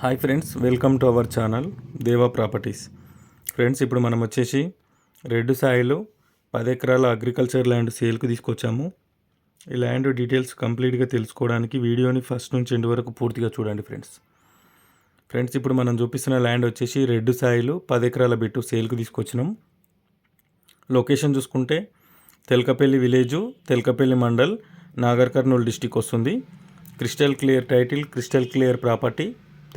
Hi friends welcome to our channel Deva properties. Friends ఇప్పుడు మనం వచ్చేసి రెడ్ సాయిలో పది ఎకరాల అగ్రికల్చర్ ల్యాండ్ సేల్కి తీసుకొచ్చాము. ఈ ల్యాండ్ డీటెయిల్స్ కంప్లీట్గా తెలుసుకోవడానికి వీడియోని ఫస్ట్ నుంచి ఎండ్ వరకు పూర్తిగా చూడండి ఫ్రెండ్స్. ఫ్రెండ్స్ ఇప్పుడు మనం చూపిస్తున్న ల్యాండ్ వచ్చేసి రెడ్ సాయిలు పది ఎకరాల బిట్టు సేల్కి తీసుకొచ్చినాం. లొకేషన్ చూసుకుంటే తెలకపల్లి విలేజు తెలకపల్లి మండల్ నాగర్ కర్నూలు డిస్టిక్ వస్తుంది. Crystal clear title crystal clear property.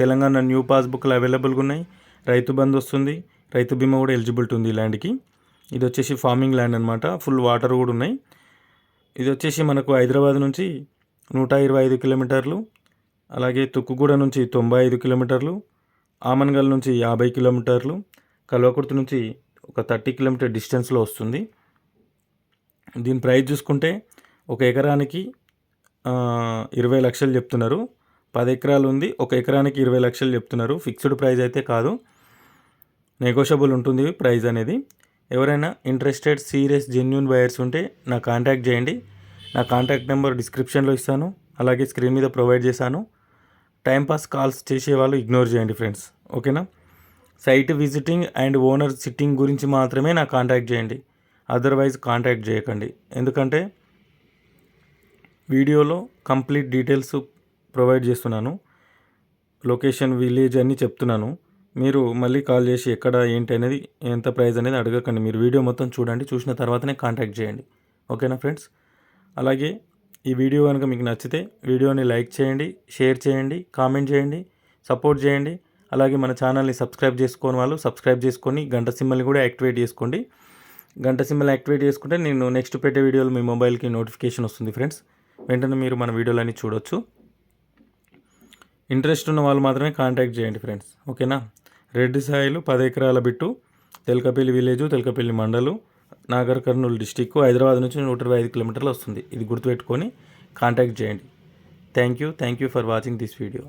Telangana new పాస్బుక్లు అవైలబుల్గా ఉన్నాయి. రైతు బంధు వస్తుంది. రైతు బీమా కూడా ఎలిజిబిలిటీ ఉంది ఈ ల్యాండ్కి. ఇది వచ్చేసి ఫార్మింగ్ ల్యాండ్ అనమాట ఫుల్ వాటర్ కూడా ఉన్నాయి. ఇది వచ్చేసి మనకు హైదరాబాద్ నుంచి నూట ఇరవై ఐదు కిలోమీటర్లు అలాగే తుక్కుగూడ నుంచి తొంభై ఐదు కిలోమీటర్లు ఆమన్గల్ నుంచి యాభై కిలోమీటర్లు కల్వకుర్తి నుంచి ఒక థర్టీ కిలోమీటర్ డిస్టెన్స్లో వస్తుంది. దీని ప్రైస్ చూసుకుంటే ఒక ఎకరానికి ఇరవై లక్షలు చెప్తున్నారు. పది ఎకరాలు ఉంది. ఒక ఎకరానికి ఇరవై లక్షలు చెప్తున్నారు. ఫిక్స్డ్ ప్రైస్ అయితే కాదు. నెగోషియబుల్ ఉంటుంది ప్రైస్ అనేది. ఎవరైనా ఇంట్రెస్టెడ్ సీరియస్ జెన్యున్ బయర్స్ ఉంటే నా కాంటాక్ట్ చేయండి. నా కాంటాక్ట్ నెంబర్ డిస్క్రిప్షన్లో ఇస్తాను. అలాగే స్క్రీన్ మీద ప్రొవైడ్ చేశాను. టైంపాస్ కాల్స్ చేసే వాళ్ళు ఇగ్నోర్ చేయండి ఫ్రెండ్స్ ఓకేనా site visiting and owner sitting గురించి మాత్రమే నా కాంటాక్ట్ చేయండి. అదర్వైజ్ కాంటాక్ట్ చేయకండి. ఎందుకంటే వీడియోలో కంప్లీట్ డీటెయిల్స్ ప్రొవైడ్ చేస్తున్నాను. లొకేషన్ విలేజ్ అన్నీ చెప్తున్నాను. మీరు మళ్ళీ కాల్ చేసి ఎక్కడ ఏంటి అనేది ఎంత ప్రైస్ అనేది అడగకండి. మీరు వీడియో మొత్తం చూడండి. చూసిన తర్వాతనే కాంటాక్ట్ చేయండి. ఓకేనా ఫ్రెండ్స్? అలాగే ఈ వీడియో కనుక మీకు నచ్చితే వీడియోని లైక్ చేయండి షేర్ చేయండి కామెంట్ చేయండి సపోర్ట్ చేయండి. అలాగే మన ఛానల్ని సబ్స్క్రైబ్ చేసుకోని వాళ్ళు సబ్స్క్రైబ్ చేసుకొని గంట సింబల్ని కూడా యాక్టివేట్ చేసుకోండి. గంట సింబల్ యాక్టివేట్ చేసుకుంటే నేను నెక్స్ట్ పెట్టే వీడియోలు మీ మొబైల్కి నోటిఫికేషన్ వస్తుంది ఫ్రెండ్స్. వెంటనే మీరు మన వీడియోలన్నీ చూడొచ్చు. ఇంట్రెస్ట్ ఉన్న వాళ్ళు మాత్రమే కాంటాక్ట్ చేయండి ఫ్రెండ్స్. ఓకేనా? రెడ్డి సాయిలు పది ఎకరాల bit Telakapalli village Telakapalli mandal Nagar Kurnool district Hyderabad నుంచి నూట ఇరవై ఐదు కిలోమీటర్లు వస్తుంది. ఇది గుర్తుపెట్టుకొని కాంటాక్ట్ చేయండి. Thank you thank you for watching this video.